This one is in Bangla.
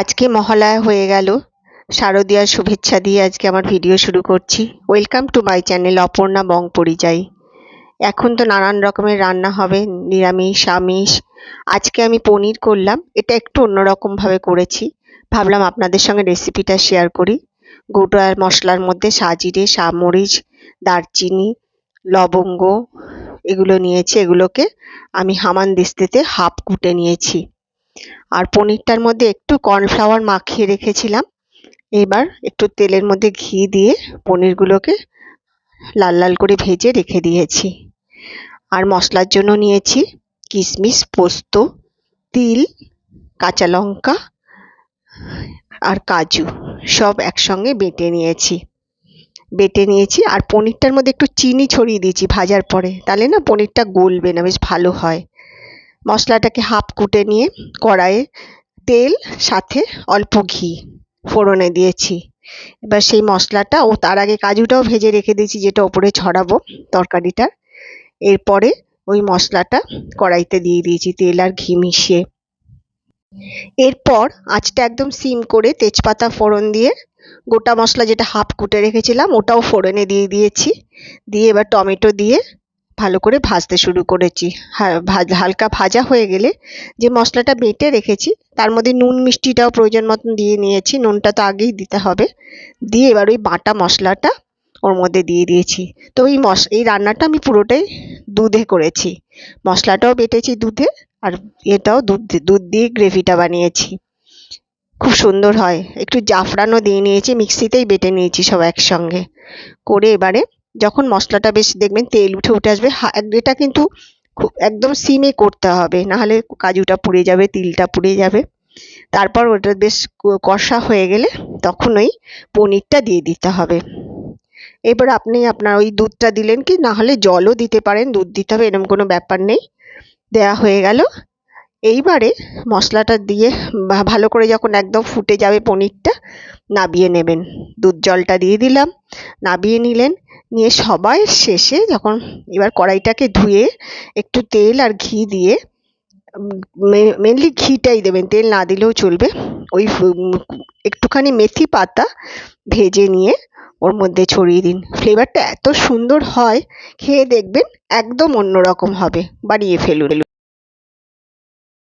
আজকে মহালয়া হয়ে গেল। শারদীয়ার শুভেচ্ছা দিয়ে আজকে আমার ভিডিও শুরু করছি। Welcome to my channel Aparna Bong পরিযায়ী। এখন তো নানান রকমের রান্না হবে, নিরামিষ, আমিষ। আজকে আমি পনির করলাম, এটা একটু অন্যরকমভাবে করেছি। ভাবলাম আপনাদের সঙ্গে রেসিপিটা শেয়ার করি। গোটা মশলার মধ্যে সাজিরে সামরিচ দারচিনি, লবঙ্গ, এগুলো নিয়েছি, এগুলোকে আমি হামান দিস্তিতে হাফ কুটে নিয়েছি। আর পনিরটার মধ্যে একটু কর্নফ্লাওয়ার মাখিয়ে রেখেছিলাম। এবার একটু তেলের মধ্যে ঘি দিয়ে পনিরগুলোকে লাল লাল করে ভেজে রেখে দিয়েছি। আর মশলার জন্য নিয়েছি কিশমিশ পোস্ত, তিল, কাঁচা লঙ্কা আর কাজু। সব একসঙ্গে বেটে নিয়েছি। বেটে নিয়েছি আর পনিরটার মধ্যে একটু চিনি ছড়িয়ে দিয়েছি ভাজার পরে। তাহলে না পনিরটা গলবে না, বেশ ভালো হয়। মশলাটাকে হাফ কুটে নিয়ে কড়াইয়ে তেল, সাথে অল্প ঘি ফোড়নে দিয়েছি। এবার সেই মশলাটা ও তার আগে কাজুটাও ভেজে রেখে দিয়েছি, যেটা ওপরে ছড়াবো তরকারিটার এরপরে ওই মশলাটা কড়াইতে দিয়ে দিয়েছি, তেল আর ঘি মিশিয়ে। এরপর আঁচটা একদম সিম করে তেজপাতা ফোড়ন দিয়ে গোটা মশলা যেটা হাফ কুটে রেখেছিলাম, ওটাও ফোড়নে দিয়ে দিয়েছি। দিয়ে এবার টমেটো দিয়ে ভালো করে ভাজতে শুরু করেছি। হালকা ভাজা হয়ে গেলে যে মশলাটা বেটে রেখেছি, তার মধ্যে নুন মিষ্টিটাও প্রয়োজন মতন দিয়ে নিয়েছি। নুনটা তো আগেই দিতে হবে। দিয়ে এবার ওই বাটা মশলাটা ওর মধ্যে দিয়ে দিয়েছি। তো এই মশ, এই রান্নাটা আমি পুরোটাই দুধে করেছি। মশলাটাও বেটেছি দুধে আর এটাও দুধ দুধ দিয়ে গ্রেভিটা বানিয়েছি। খুব সুন্দর হয়। একটু জাফরানও দিয়ে নিয়েছি, মিক্সিতেই বেটে নিয়েছি সব একসঙ্গে। করে এবারে যখন মশলাটা বেশ দেখবেন তেল উঠে উঠে আসবে এটা কিন্তু খুব একদম সিমে করতে হবে, নাহলে কাজুটা পুড়ে যাবে, তিলটা পুড়ে যাবে। তারপর ওটা বেশ কষা হয়ে গেলে তখন ওই পনিরটা দিয়ে দিতে হবে। এবার আপনি আপনার ওই দুধটা দিলেন কি না হলে জলও দিতে পারেন, দুধ দিতে হবে এরকম কোনো ব্যাপার নেই। দেয়া হয়ে গেল। এইবারে মশলাটা দিয়ে ভালো করে যখন একদম ফুটে যাবে পনিরটা, নাবিয়ে নেবেন। দুধ জলটা দিয়ে দিলাম, নাবিয়ে নিলেন। নিয়ে সবাই শেষে যখন এবার কড়াইটাকে ধুয়ে একটু তেল আর ঘি দিয়ে মেনলি ঘিটাই দেবেন, তেল না দিলেও চলবে। ওই একটুখানি মেথি পাতা ভেজে নিয়ে ওর মধ্যে ছড়িয়ে দিন। ফ্লেভারটা এত সুন্দর হয়, খেয়ে দেখবেন একদম অন্যরকম হবে বানিয়ে ফেলুন।